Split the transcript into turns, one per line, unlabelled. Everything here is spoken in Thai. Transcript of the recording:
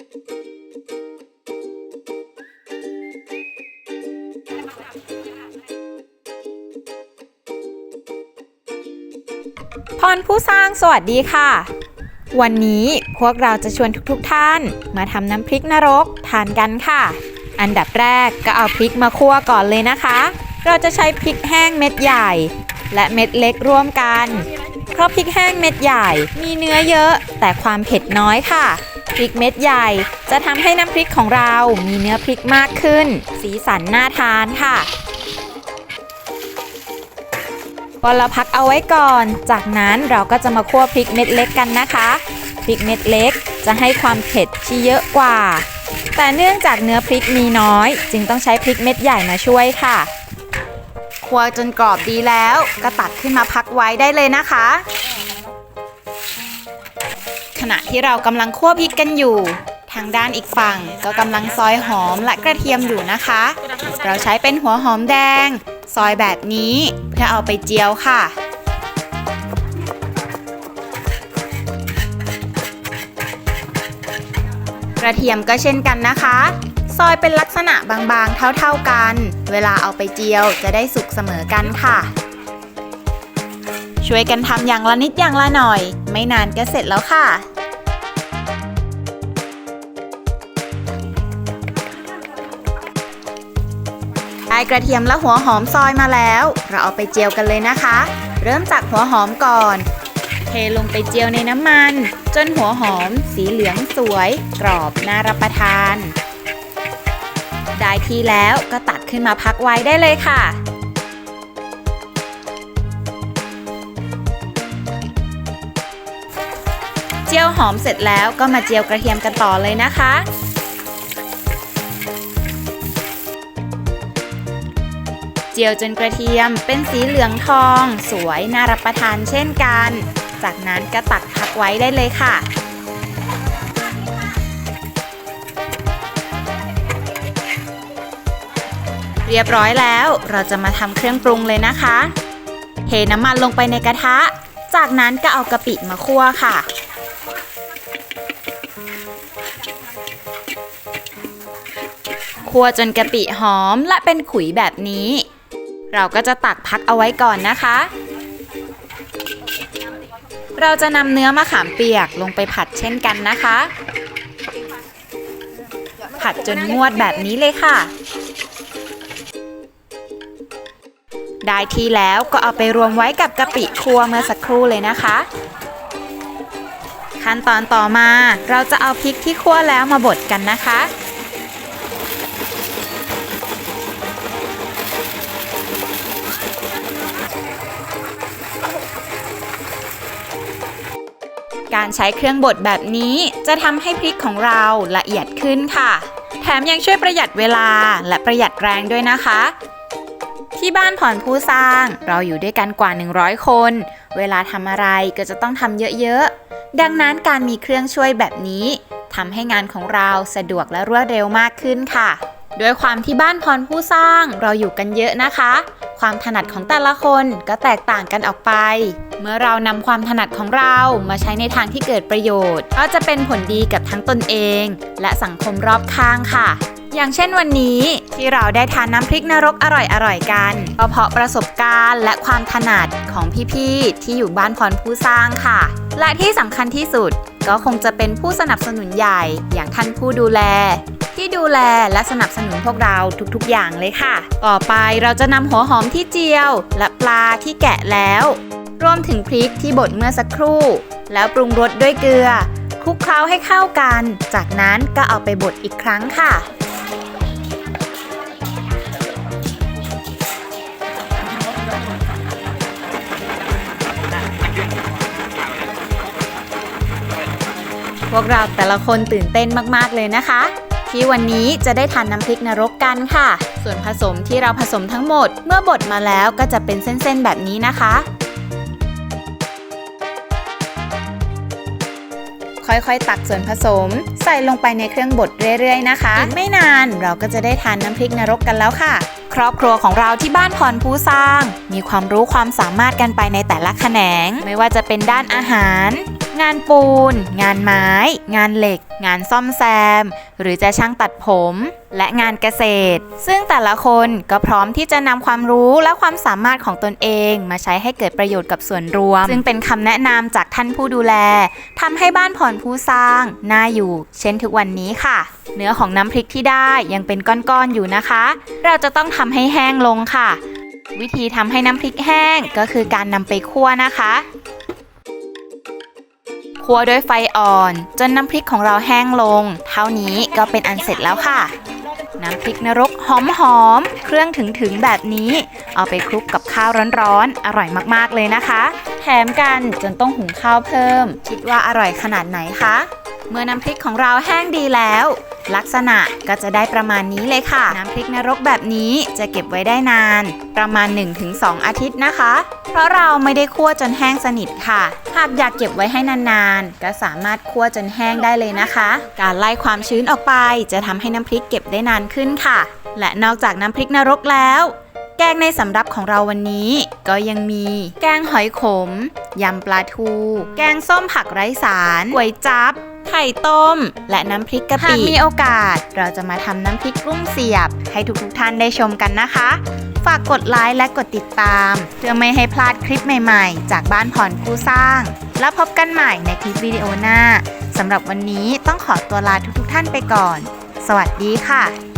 พรผู้สร้างสวัสดีค่ะ วันนี้พวกเราจะชวนทุกๆทท่าน มาทำน้ำพริกนรกทานกันค่ะ อันดับแรกก็เอาพริกมาคั่วก่อนเลยนะคะ เราจะใช้พริกแห้งเม็ดใหญ่ และเม็ดเล็กร่วมกัน เพราะพริกแห้งเม็ดใหญ่มีเนื้อเยอะแต่ความเผ็ดน้อยค่ะ พริกเม็ดใหญ่ จะทำให้น้ำพริกของเรามีเนื้อพริกมากขึ้น สีสันน่าทานค่ะพอเราพักเอาไว้ก่อน จากนั้นเราก็จะมาคั่วพริกเม็ดเล็กกันนะคะ พริกเม็ดเล็กจะให้ความเผ็ดที่เยอะกว่า แต่เนื่องจากเนื้อพริกมีน้อย จึงต้องใช้พริกเม็ดใหญ่มาช่วยค่ะ คั่วจนกรอบดีแล้ว ก็ตักขึ้นมาพักไว้ได้เลยนะคะ ขณะที่เรากำลังคั่วพริกกันอยู่ ทางด้านอีกฝั่งก็กำลังซอยหอมและกระเทียมอยู่นะคะ เราใช้เป็นหัวหอมแดง ซอยแบบนี้เพื่อเอาไปเจียวค่ะกระเทียมก็เช่นกันนะคะ ซอยเป็นลักษณะบางๆ เท่าๆกัน เวลาเอาไปเจียวจะได้สุกเสมอกันค่ะ ช่วยกันทำอย่างละนิดอย่างละหน่อย ไม่นานก็เสร็จแล้วค่ะ ได้กระเทียมและหัวหอมซอยมาแล้ว เราเอาไปเจียวกันเลยนะคะ เริ่มจากหัวหอมก่อน เทลงไปเจียวในน้ำมัน จนหัวหอม สีเหลืองสวย กรอบน่ารับประทาน ได้ที่แล้วก็ตักขึ้นมาพักไว้ได้เลยค่ะ เจียวหอมเสร็จแล้วก็มาเจียวกระเทียมกันต่อเลยนะคะ เจียวจนกระเทียมเป็นสีเหลืองทอง สวยน่ารับประทานเช่นกัน จากนั้นก็ตักพักไว้ได้เลยค่ะเรียบร้อยแล้วเราจะมาทำเครื่องปรุงเลยนะคะ เทน้ำมันลงไปในกระทะ จากนั้นก็เอากะปิมาคั่วค่ะ คั่วจนกะปิหอมและเป็นขุยแบบนี้ เราก็จะตักพักเอาไว้ก่อนนะคะ เราจะนำเนื้อมะขามเปียกลงไปผัดเช่นกันนะคะ ผัดจนงวดแบบนี้เลยค่ะ ได้ทีแล้วก็เอาไปรวมไว้กับกะปิคั่วเมื่อสักครู่เลยนะคะขั้นตอนต่อมาเราจะเอาพริกที่คั่วแล้วมาบดกันนะคะ การใช้เครื่องบดแบบนี้จะทำให้พริกของเราละเอียดขึ้นค่ะ แถมยังช่วยประหยัดเวลาและประหยัดแรงด้วยนะคะ ที่บ้านผ่อนผู้สร้างเราอยู่ด้วยกันกว่า 100 คน เวลาทำอะไรก็จะต้องทำเยอะๆ ดังนั้นการมีเครื่องช่วยแบบนี้ทำให้งานของเราสะดวกและรวดเร็วมากขึ้นค่ะ ด้วยความที่บ้านพรผู้สร้างเราอยู่กันเยอะนะคะ ความถนัดของแต่ละคนก็แตกต่างกันออกไป เมื่อเรานำความถนัดของเรามาใช้ในทางที่เกิดประโยชน์ ก็จะเป็นผลดีกับทั้งตนเอง และสังคมรอบข้างค่ะอย่างเช่นวันนี้ที่เราได้ทานน้ำพริกนรกอร่อยๆกันก็เพราะประสบการณ์และความถนัดของพี่ๆที่อยู่บ้านพรผู้สร้างค่ะ และที่สำคัญที่สุดก็คงจะเป็นผู้สนับสนุนใหญ่อย่างท่านผู้ดูแล ที่ดูแลและสนับสนุนพวกเราทุกๆ อย่างเลยค่ะ ต่อไปเราจะนำหัวหอมที่เจียว และปลาที่แกะแล้ว รวมถึงพริกที่บดเมื่อสักครู่ แล้วปรุงรสด้วยเกลือคลุกเคล้าให้เข้ากัน จากนั้นก็เอาไปบดอีกครั้งค่ะพวกเราแต่ละคนตื่นเต้นมาก ๆ เลยนะคะ ที่วันนี้จะได้ทานน้ำพริกนรกกันค่ะ ส่วนผสมที่เราผสมทั้งหมด เมื่อบดมาแล้วก็จะเป็นเส้นๆแบบนี้นะคะ ค่อยๆ ตักส่วนผสม ใส่ลงไปในเครื่องบดเรื่อยๆ นะคะอีกไม่นานเราก็จะได้ทานน้ำพริกนรกกันแล้วค่ะ ครอบครัวของเราที่บ้านพรผู้สร้าง มีความรู้ความสามารถกันไปในแต่ละแขนง ไม่ว่าจะเป็นด้านอาหารงานปูน งานไม้ งานเหล็ก งานซ่อมแซม หรือจะช่างตัดผม และงานเกษตร ซึ่งแต่ละคนก็พร้อมที่จะนำความรู้และความสามารถของตนเองมาใช้ให้เกิดประโยชน์กับส่วนรวม ซึ่งเป็นคำแนะนำจากท่านผู้ดูแลทำให้บ้านผ่อนผู้สร้างน่าอยู่ เช่นทุกวันนี้ค่ะ เนื้อของน้ำพริกที่ได้ยังเป็นก้อนๆอยู่นะคะ เราจะต้องทำให้แห้งลงค่ะวิธีทำให้น้ำพริกแห้งก็คือการนำไปคั่วนะคะ คั่วด้วยไฟอ่อน จนน้ำพริกของเราแห้งลง เท่านี้ก็เป็นอันเสร็จแล้วค่ะ น้ำพริกนรกหอมๆเครื่องถึงๆแบบนี้ เอาไปคลุกกับข้าวร้อนๆ อร่อยมากๆเลยนะคะ แถมกันจนต้องหุงข้าวเพิ่ม คิดว่าอร่อยขนาดไหนคะ เมื่อน้ำพริกของเราแห้งดีแล้ว ลักษณะก็จะได้ประมาณนี้เลยค่ะ น้ำพริกนรกแบบนี้จะเก็บไว้ได้นาน ประมาณ 1-2 อาทิตย์นะคะ เพราะเราไม่ได้คั่วจนแห้งสนิทค่ะ หากอยากเก็บไว้ให้นานๆ ก็สามารถคั่วจนแห้งได้เลยนะคะ การไล่ความชื้นออกไป จะทำให้น้ำพริกเก็บได้นานขึ้นค่ะ และนอกจากน้ำพริกนรกแล้วแกงในสำรับของเราวันนี้ ก็ยังมีแกงหอยขม ยำปลาทู แกงส้มผักไร้สารก๋วยจับ ไข่ต้ม และน้ำพริกกะปิหากมีโอกาส เราจะมาทำน้ำพริกกุ้งเสียบ ให้ทุกทุกท่านได้ชมกันนะคะ ฝากกดไลค์และกดติดตาม เพื่อไม่ให้พลาดคลิปใหม่ๆ จากบ้านผ่อนผู้สร้าง แล้วพบกันใหม่ในคลิปวิดีโอหน้าสำหรับวันนี้ต้องขอตัวลาทุกๆท่านไปก่อน สวัสดีค่ะ